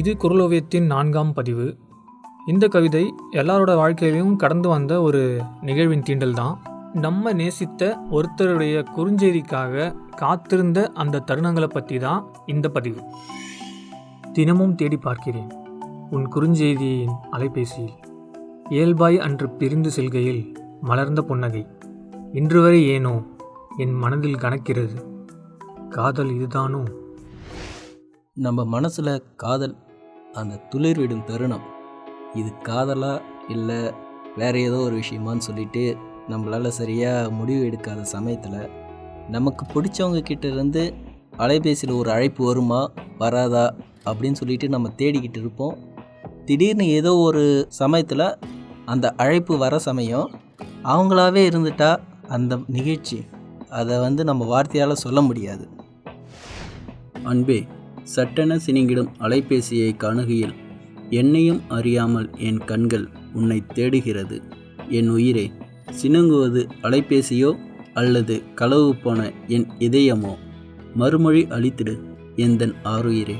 இது குரலோவியத்தின் நான்காம் பதிவு. இந்த கவிதை எல்லாரோட வாழ்க்கையிலையும் கடந்து வந்த ஒரு நிகழ்வின் தீண்டல் தான் நம்ம நேசித்த ஒருத்தருடைய குறுஞ்செய்திக்காக காத்திருந்த அந்த தருணங்களை பற்றி தான் இந்த பதிவு. தினமும் தேடி பார்க்கிறேன் உன் குறுஞ்செய்தியின் அலைபேசியில். இயல்பாய் அன்று பிரிந்து செல்கையில் மலர்ந்த புன்னகை. இன்று வரை ஏனோ என் மனதில் கணக்கிறது காதல் இதுதானோ? நம்ம மனசில் காதல் அந்த துளிர் விடும் தருணம். இது காதலா இல்லை வேற ஏதோ ஒரு விஷயமான்னு சொல்லிட்டு நம்மளால் சரியாக முடிவு எடுக்காத சமயத்தில் நமக்கு பிடிச்சவங்க கிட்டேருந்து அலைபேசியில் ஒரு அழைப்பு வருமா வராதா அப்படின்னு சொல்லிட்டு நம்ம தேடிக்கிட்டு இருப்போம். திடீர்னு ஏதோ ஒரு சமயத்தில் அந்த அழைப்பு வர சமயம் அவங்களாவே இருந்துட்டா அந்த நிகழ்ச்சி. அதை வந்து நம்ம வார்த்தையால் சொல்ல முடியாது. அன்பே சட்டென சினிங்கிடும் அலைபேசியை காணுகையில் என்னையும் அறியாமல் என் கண்கள் உன்னை தேடுகிறது. என் உயிரே சினுங்குவது அலைபேசியோ அல்லது களவு போன என் இதயமோ? மறுமொழி அளித்திடு எந்தன் ஆறுயிரே.